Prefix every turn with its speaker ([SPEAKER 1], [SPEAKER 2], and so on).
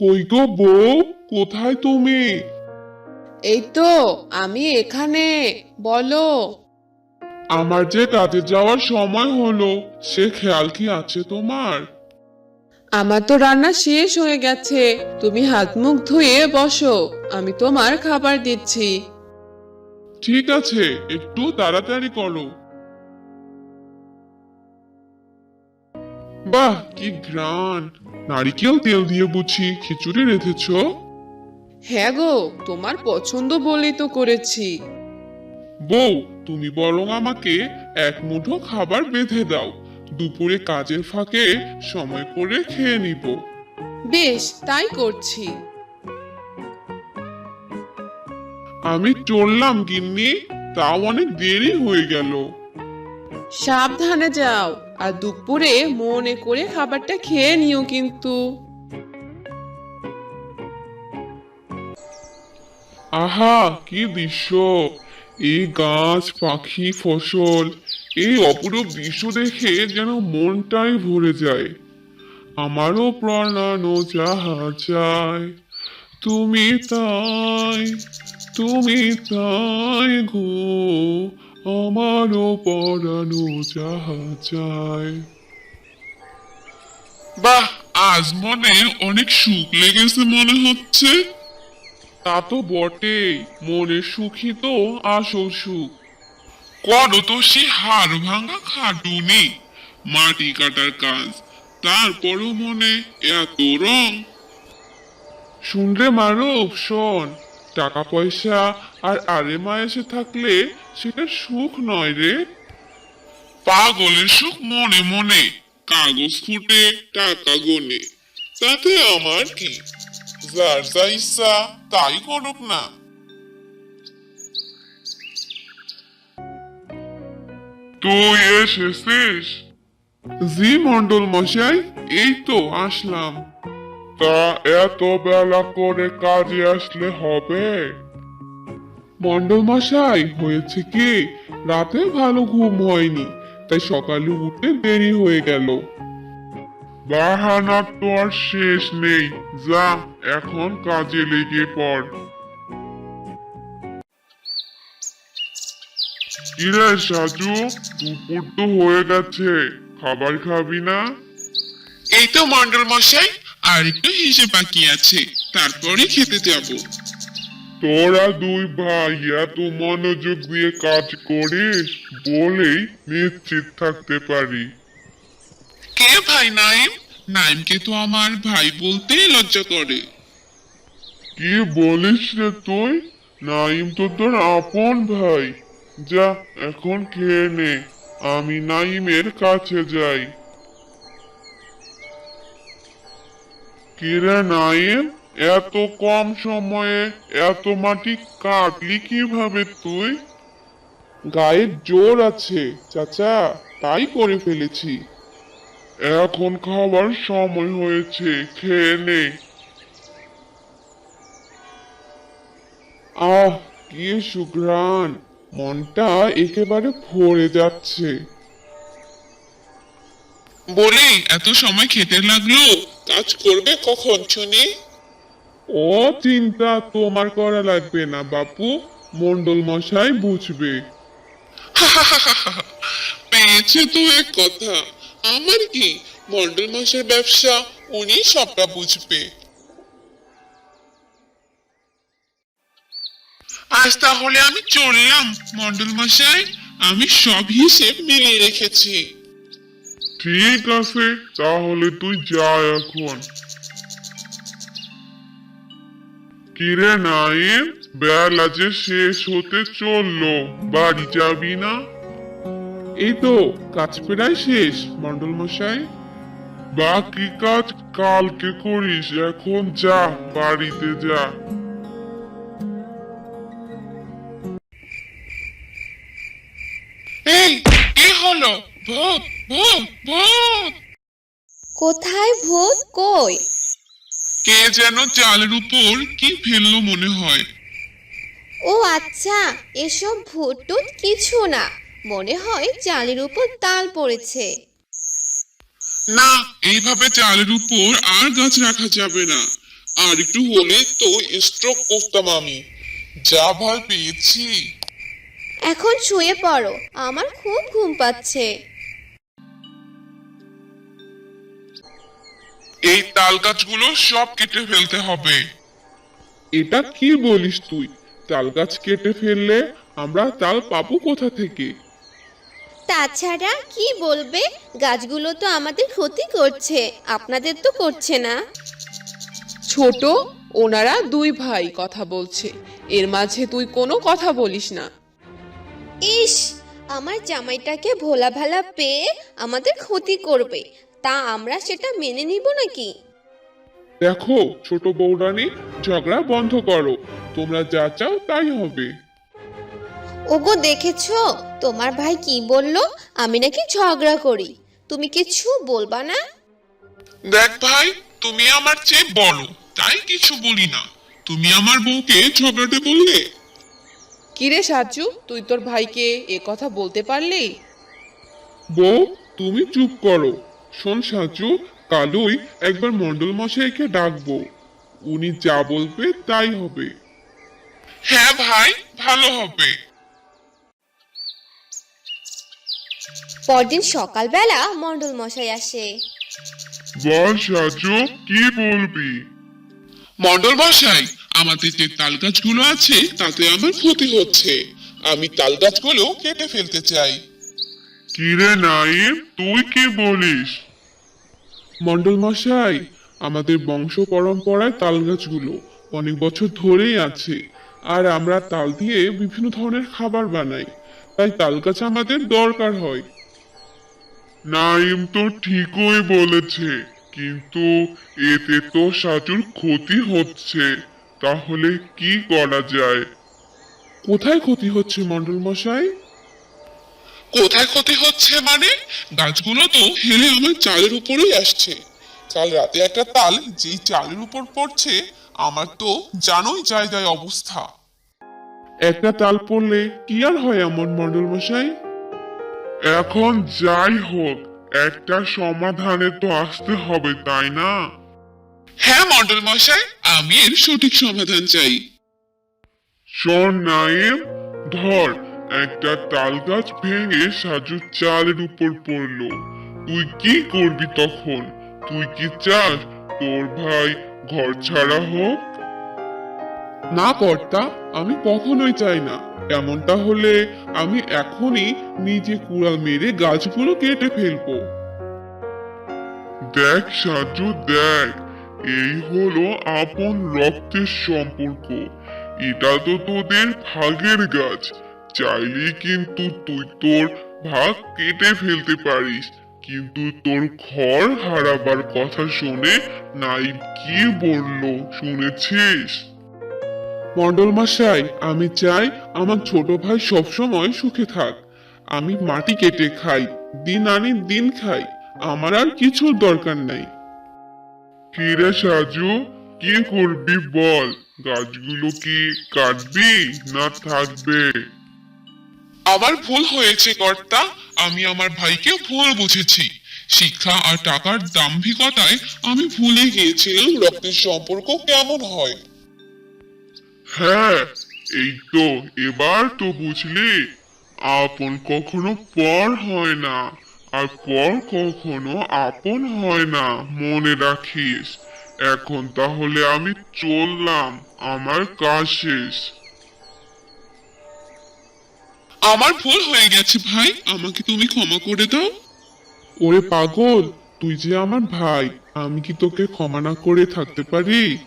[SPEAKER 1] কই গো বউ? কোথায় তুমি?
[SPEAKER 2] এই তো আমি এখানে। বলো।
[SPEAKER 1] আমার যে কাজে যাওয়ার সময় হলো সে খেয়াল কি আছে তোমার?
[SPEAKER 2] আমার তো রান্না শেষ হয়ে গেছে। তুমি হাত মুখ ধুয়ে বসো। আমি তোমার খাবার দিচ্ছি।
[SPEAKER 1] ঠিক আছে একটু তাড়াতাড়ি করো। বাহ কি গ্রান নারিকেল তেল দিয়ে বুঝি খিচুড়ি রেঁধেছ?
[SPEAKER 2] হ্যাঁ গো তোমার পছন্দ বলেই তো করেছি।
[SPEAKER 1] বউ তুমি বরং আমাকে এক মুঠো খাবার বেঁধে দাও। দুপুরে কাজের ফাঁকে সময় করে খেয়ে নিব।
[SPEAKER 2] বেশ তাই করছি।
[SPEAKER 1] আমি চললাম গিন্নি। তাও অনেক দেরি হয়ে গেল।
[SPEAKER 2] সাবধানে যাও। আর দুপুরে মনে করে খাবারটা খেয়ে নিও কিন্তু।
[SPEAKER 1] আহা, কি দৃশ্য এই গাছ, পাখি, ফসল, এই অপরূপ দৃশ্য দেখে যেন মনটাই ভরে যায়। আমারও প্রাণানো যাহা চায়, তুমি তাই তুমি তাই গো। আমারও পরানো যাহা চায়। বাহ আজ মনে অনেক সুখ লেগেছে মনে হচ্ছে। তা তো বটেই মনের সুখী তো আসল সুখ। করো তো সে হাড় ভাঙা খাটুনি মাটি কাটার কাজ তারপরও মনে এত রং। শুনলে মারুফ শোন টাকা পয়সা আর আরে মা এসে থাকলে সেটা সুখ নয় রে। পাগলের সুখ মনে মনে, কাগজ ফুটে টাকা গনে। তাতে আমার কি? যার যা ইচ্ছা তাই করুক না। তুই এসেছিস? জি মন্ডল মশাই, এই তো আসলাম। তা এত বেলা করে কাজে আসলে হবে? মন্ডল মশাই হয়েছে কি? রাতে ভালো ঘুম হয়নি তাই সকালে উঠতে দেরি হয়ে গেল। বাহানার তো আর শেষ নেই। যা এখন কাজে লেগে পড়। কিরে সাজু দুপুর তো হয়ে গেছে খাবার খাবি না?
[SPEAKER 3] এই তো মন্ডল মশাই আর একটু হিসেব বাকি আছে তারপরে খেতে যাব।
[SPEAKER 1] তোরা দুই ভাই এত মনোযোগ দিয়ে কাজ করিস বলেই নিশ্চিত থাকতে পারি।
[SPEAKER 3] কে ভাই নাইম? নাইমকে তো আমার ভাই বলতেই লজ্জা করে।
[SPEAKER 1] কি বলিস রে তুই? নাইম তো তোর আপন ভাই। যা এখন খেয়ে নে। আমি নাইমের কাছে যাই। কিরে নাইম, এত কম সময়ে এত মাটি কাটলি কীভাবে তুই? গায়ের জোর আছে, চাচা, তাই করে ফেলেছি। এখন খাবার সময় হয়েছে, খেয়ে নে। আহ, কি মনটা একেবারে ভরে যাচ্ছে।
[SPEAKER 3] বলে, এত সময় খেতে লাগল? কাজ করবে কখন শুনি?
[SPEAKER 1] ও চিন্তা তোমার করা লাগবে না বাপু। মন্ডল মশাই বুঝবে।
[SPEAKER 3] পেয়েছে তো এক কথা। আমার কি? মন্ডল মশাই ব্যবসা উনি সবটা বুঝবে। আজ তাহলে আমি চললাম মন্ডল মশাই। আমি সব হিসেব মিলিয়ে রেখেছি।
[SPEAKER 1] ঠিক আছে তাহলে তুই যা এখন। কিরে নাইম বেলা যে শেষ হতে চলল বাড়ি যাবি না? এই তো কাজ প্রায় শেষ মন্ডল মশাই। বাকি কাজ কালকে করিস এখন যা বাড়িতে যা।
[SPEAKER 3] এই কি হলো? ভূত! ভূত ভূত
[SPEAKER 4] কোথায় ভূত? কই?
[SPEAKER 3] কে যেন চালের উপর কি ফেলল মনে হয়।
[SPEAKER 4] ও আচ্ছা এসব ভূত টুত কিছু না। মনে হয় চালের উপর তাল পড়েছে।
[SPEAKER 3] না এইভাবে চালের উপর আর গাছ রাখা যাবে না।
[SPEAKER 1] আর একটু হলে তো স্ট্রোক করতাম আমি। যা ভয় পেয়েছি।
[SPEAKER 4] এখন শুয়ে পড়ো আমার খুব ঘুম পাচ্ছে।
[SPEAKER 5] এই তাল গাছগুলো সব কেটে ফেলতে হবে।
[SPEAKER 1] এটা কি বলিস তুই? তাল গাছ কেটে ফেললে আমরা তাল পাবো কোথা থেকে?
[SPEAKER 4] তাছাড়া কি বলবে? গাছগুলো তো আমাদের ক্ষতি করছে আপনাদের তো করছে না।
[SPEAKER 2] ছোট ওনারা দুই ভাই কথা বলছে এর মাঝে তুই কোনো কথা বলিস না।
[SPEAKER 4] ইস আমার জামাইটাকে ভোলা ভালা পেয়ে আমাদের ক্ষতি করবে। তা আমরা সেটা মেনে নিব নাকি?
[SPEAKER 1] দেখো ছোট বৌরানী ঝগড়া বন্ধ করো। তোমরা যা চাও তাই হবে।
[SPEAKER 4] ওগো দেখেছ? তোমার ভাই কি বলল? আমি নাকি ঝগড়া করি। তুমি কিছু বলবা না?
[SPEAKER 5] দেখ ভাই তুমি আমার চেয়ে বড় তাই কিছু বলি না। তুমি আমার বউকে ঝগড়াটে বললে?
[SPEAKER 2] কিরে সাজু তুই তোর ভাইকে এ কথা বলতে পারলি?
[SPEAKER 1] বউ তুমি চুপ করো। শোন সাজু কালই একবার মন্ডল মশাইকে ডাকবো। উনি যা বলবে তাই হবে।
[SPEAKER 5] হ্যাঁ ভাই ভালো হবে।
[SPEAKER 4] পরদিন সকালবেলা মণ্ডল মশাই আসে।
[SPEAKER 1] বল সাজু কি বলবি?
[SPEAKER 5] মন্ডল মশাই আমাদের যে তাল গাছগুলো আছে তাতে আমার ক্ষতি হচ্ছে। আমি তাল গাছগুলো কেটে ফেলতে চাই।
[SPEAKER 1] কিরে নাইম তুই কি বলিস? মন্ডল মশাই আমাদের বংশ পরম্পরায় তাল গাছগুলো অনেক বছর ধরেই আছে আর আমরা তাল দিয়ে বিভিন্ন ধরনের খাবার বানাই তাই তাল গাছ আমাদের দরকার হয়। নাইম তো ঠিকই বলেছে কিন্তু এতে তো সাচুর ক্ষতি হচ্ছে তাহলে কি করা যায়? কোথায় ক্ষতি হচ্ছে মন্ডল মশাই?
[SPEAKER 5] কোথায় ক্ষতি হচ্ছে মানে? গাছগুলো তো হেলে আমার চালের উপরেই আসছে। কাল রাতে একটা তাল যেই চালের উপর পড়ছে আমার তো জানোই জায়গায় অবস্থা।
[SPEAKER 1] একটা তাল পড়লে কি আর হয় এমন মন্ডল মশাই? এখন যাই হোক একটা সমাধানে তো আসতে হবে তাই না?
[SPEAKER 5] হ্যাঁ মন্ডল মশাই আমি এর সঠিক সমাধান চাই।
[SPEAKER 1] শোন নাইম ধর একটা তাল গাছ ভেঙে সাজু চালের উপর পড়ল। তুই কি করবি তখন? তুই কি চাস তোর ভাই ঘর ছাড়া হোক? না কর্তা আমি কখনোই চাই না। এমনটা হলে আমি এখনই নিজে কুড়াল মেরে গাছগুলো কেটে ফেলব। দেখ সাজু দেখ এই হলো আপন রক্তের সম্পর্ক। এটা তো তোদের ভাগের গাছ। চাইলে কিন্তু তুই তোর ভাগ কেটে ফেলতে পারিস। কিন্তু তোর ঘর হারাবার কথা শুনে নাইম কি বলল শুনেছিস? মন্ডল মশাই আমি চাই আমার ছোট ভাই সবসময় সুখে থাক। আমি মাটি কেটে খাই দিন আনি দিন খাই আমার আর কিছুর দরকার নাই। কিরে সাজু কি করবি বল? গাছগুলো কি কাটবি না থাকবে?
[SPEAKER 5] আমার ভুল হয়েছে, কর্তা। আমি আমার ভাইকে ভুল বুঝেছি। শিক্ষা আর টাকার দাম্ভিকতায় আমি ভুলে গিয়েছিলাম রক্তের সম্পর্ক কেমন হয়।
[SPEAKER 1] হ্যাঁ এই তো এবার তো বুঝলি। আপন কখনো পর হয় না, আর পর কখনো আপন হয় না, মনে রাখিস। এখন তাহলে আমি চললাম, আমার কাজ শেষ।
[SPEAKER 5] আমার ভুল হয়ে গেছে ভাই। আমাকে তুমি ক্ষমা করে দাও।
[SPEAKER 1] ওরে পাগল, তুই যে আমার ভাই, আমি কি তোকে ক্ষমা না করে থাকতে পারি?